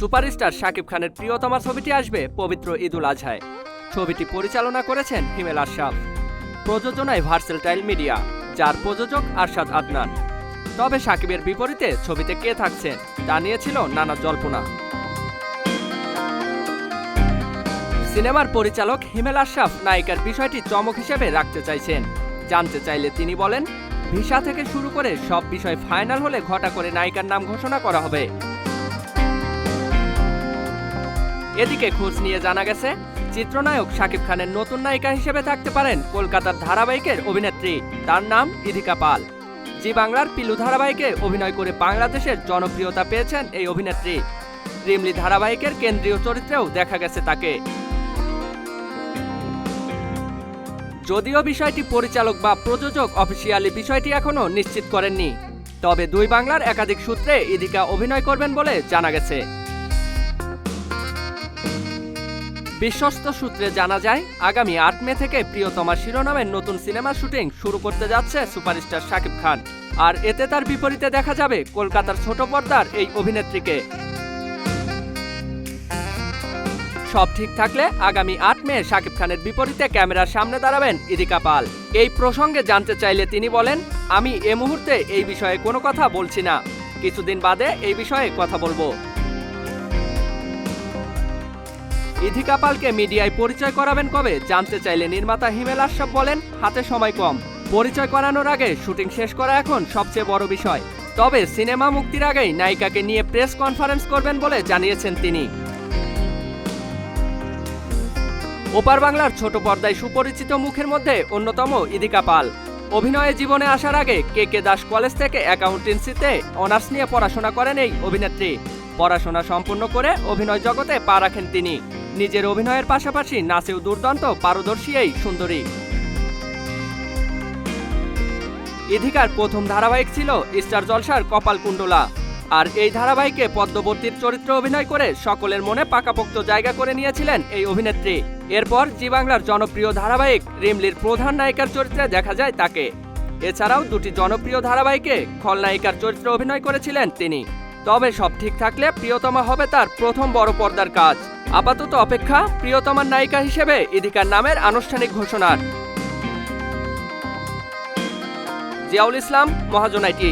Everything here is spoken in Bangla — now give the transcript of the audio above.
সুপারস্টার শাকিব খানের প্রিয়তমা ছবিটি আসবে পবিত্র ঈদুল আজহায়। ছবিটি পরিচালনা করেছেন হিমেল আশরাফ। প্রযোজনায় ভার্সেলটাইল মিডিয়া, যার প্রযোজক আরশাদ আদনান। তবে শাকিবের বিপরীতে ছবিতে কে থাকছেন তা নিয়েছিল নানা জল্পনা। সিনেমার পরিচালক হিমেল আশরাফ নায়িকার বিষয়টি চমক হিসেবে রাখতে চাইছেন। জানতে চাইলে তিনি বলেন, ভিসা থেকে শুরু করে সব বিষয় ফাইনাল হলে ঘটা করে নায়িকার নাম ঘোষণা করা হবে। এদিকে খোঁজ নিয়ে জানা গেছে, চিত্রনায়ক শাকিব খানের নতুন নায়িকা হিসেবে থাকতে পারেন কলকাতার ধারাবাহিকের অভিনেত্রী। তার নাম ইধিকা পাল। জি বাংলার পিলু ধারাবাহিকে অভিনয় করে বাংলাদেশের জনপ্রিয়তা পেয়েছেন এই অভিনেত্রী। রিমলি ধারাবাহিকের কেন্দ্রীয় চরিত্রেও দেখা গেছে তাকে। যদিও বিষয়টি পরিচালক বা প্রযোজক অফিসিয়ালি বিষয়টি এখনও নিশ্চিত করেননি, তবে দুই বাংলার একাধিক সূত্রে ইদিকা অভিনয় করবেন বলে জানা গেছে। বিশ্বস্ত সূত্রে জানা যায়, আগামী আট মে থেকে প্রিয়তমা শিরোনামের নতুন সিনেমার শুটিং শুরু করতে যাচ্ছে সুপারস্টার শাকিব খান। আর এতে তার বিপরীতে দেখা যাবে কলকাতার ছোট পর্দার এই অভিনেত্রীকে। সব ঠিক থাকলে আগামী আট মে শাকিব খানের বিপরীতে ক্যামেরার সামনে দাঁড়াবেন ইদিকা পাল। এই প্রসঙ্গে জানতে চাইলে তিনি বলেন, আমি এ মুহূর্তে এই বিষয়ে কোনো কথা বলছি না। কিছুদিন বাদে এই বিষয়ে কথা বলব। ইধিকা পালকে মিডিয়ায় পরিচয় করাবেন কবে? জানতে চাইলে নির্মাতা হিমেল আশরাফ বলেন, হাতে সময় কম। পরিচয় করানোর আগে শুটিং শেষ করা এখন সবচেয়ে বড় বিষয়। তবে সিনেমা মুক্তির আগেই নায়িকাকে নিয়ে প্রেস কনফারেন্স করবেন বলে জানিয়েছেন তিনি। ওপার বাংলার ছোট পর্দায় সুপরিচিত মুখের মধ্যে অন্যতম ইদিকা পাল অভিনয়ে জীবনে আসার আগে কে কে দাস কলেজ থেকে অ্যাকাউন্টেন্সিতে অনার্স নিয়ে পড়াশোনা করেন এই অভিনেত্রী। পড়াশোনা সম্পূর্ণ করে অভিনয় জগতে পা রাখেন তিনি। নিজের অভিনয়ের পাশাপাশি নাচেও দুর্দান্ত, পারদর্শী এই সুন্দরী। এধিকার প্রথম ধারাবাহিক ছিল স্টার জলসার কপাল কুণ্ডলা। আর এই ধারাবাহিকে পদ্মবর্তীর চরিত্রে অভিনয় করে সকলের মনে পাকাপোক্ত জায়গা করে নিয়েছিলেন এই অভিনেত্রী। এরপর জি বাংলার জনপ্রিয় ধারাবাহিক রিমলির প্রধান নায়িকার চরিত্রে দেখা যায় তাকে। এছাড়াও দুটি জনপ্রিয় ধারাবাহিকে খলনায়িকার চরিত্রে অভিনয় করেছিলেন তিনি। তবে সব ঠিক থাকলে প্রিয়তমা হবে তার প্রথম বড় পর্দার কাজ। আপাতত অপেক্ষা প্রিয়তমার নায়িকা হিসেবে ইদিকার নামের আনুষ্ঠানিক ঘোষণার। জিয়াউল ইসলাম মহাজনাইটি